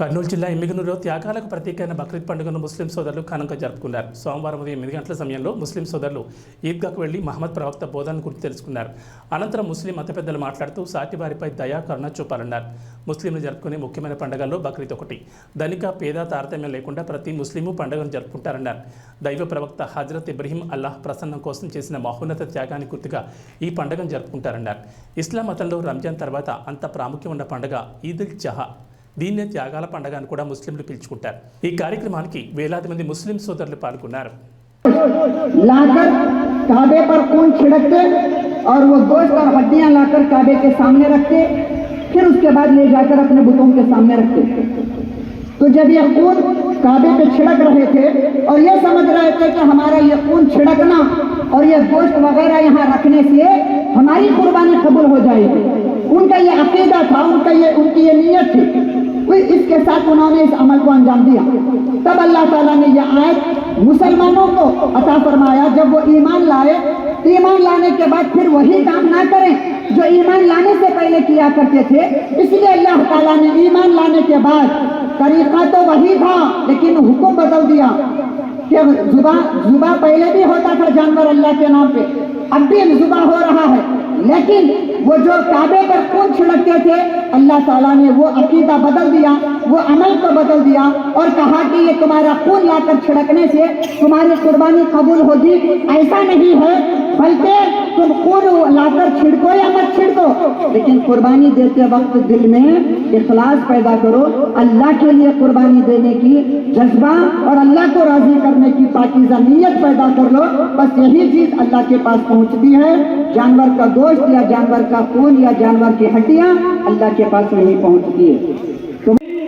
కర్నూలు జిల్లా ఎమ్మిగనూరులో త్యాగాలకు ప్రతీకైన బక్రీద్ పండుగను ముస్లిం సోదరులు ఘనంగా జరుపుకున్నారు. సోమవారం ఉదయం ఎనిమిది గంటల సమయంలో ముస్లిం సోదరులు ఈద్గాకు వెళ్ళి మహమ్మద్ ప్రవక్త బోధన గురించి తెలుసుకున్నారు. అనంతరం ముస్లిం మత పెద్దలు మాట్లాడుతూ సాటివారిపై దయా కరుణ చూపాలన్నారు. ముస్లింలు జరుపుకునే ముఖ్యమైన పండుగల్లో బక్రీద్ ఒకటి. ధనిక పేద తారతమ్యం లేకుండా ప్రతి ముస్లిము పండుగను జరుపుకుంటారన్నారు. దైవ ప్రవక్త హజరత్ ఇబ్రహీం అల్లాహ్ ప్రసన్నం కోసం చేసిన మహోన్నత త్యాగానికి గుర్తుగా ఈ పండుగను జరుపుకుంటారన్నారు. ఇస్లాం మతంలో రంజాన్ తర్వాత అంత ప్రాముఖ్యం ఉన్న పండుగ ఈద్ ఉల్ జహా. దీన్నే త్యాగాల పండుగ అని కూడా ముస్లింలు పిలుచుకుంటారు ఈ కార్యక్రమానికి వేలాది మంది ముస్లిం సోదరులు పాల్గొన్నారు लाकर काबे पर खून छिड़कते और वो गोश्त और हड्डियां लाकर काबे के सामने रखते फिर उसके बाद ले जाकर अपने बुतों के सामने रखते तो जब ये खून काबे पे छिड़क रहे थे और ये समझ रहे थे कि हमारा ये खून छिड़कना और ये गोश्त वगैरह यहाँ रखने से हमारी कुर्बानी कबूल हो जाएगी उनका ये अकीदा था उनका ये उनकी ये नीयत थी वो इसके साथ उन्होंने इस अमल को अंजाम दिया। तब अल्लाह ताला ने यह आयत मुसलमानों को अता फरमाया, जब वो ईमान लाए, ईमान लाने के बाद फिर वही काम ना करें जो ईमान लाने से पहले किया करते थे। इसलिए अल्लाह ताला ने ईमान लाने के बाद तरीका तो वही था, लेकिन हुक्म बदल दिया। कि जुबा जुबा पहले भी होता था जानवर अल्लाह के नाम पे, अब भी जुबा हो रहा है। लेकिन वो जो काबे पर खून छिड़कते थे, अल्लाह ताला ने वो अकीदा बदल दिया, वो अमल को बदल दिया और कहा कि ये तुम्हारा खून लाकर छिड़कने से तुम्हारी कुर्बानी कबूल होगी। ऐसा नहीं है बल्कि तुम खून लाकर छिड़को या मत छिड़को लेकिन कुर्बानी देते वक्त दिल में इखलास पैदा करो अल्लाह के लिए कुर्बानी देने की जज्बा और अल्लाह को राजी करने की पाकिजा नीयत पैदा कर लो बस यही चीज अल्लाह के पास पहुंचती है जानवर का गोश्त या जानवर का खून या जानवर की हड्डियां अल्लाह के पास नहीं पहुंचती है तो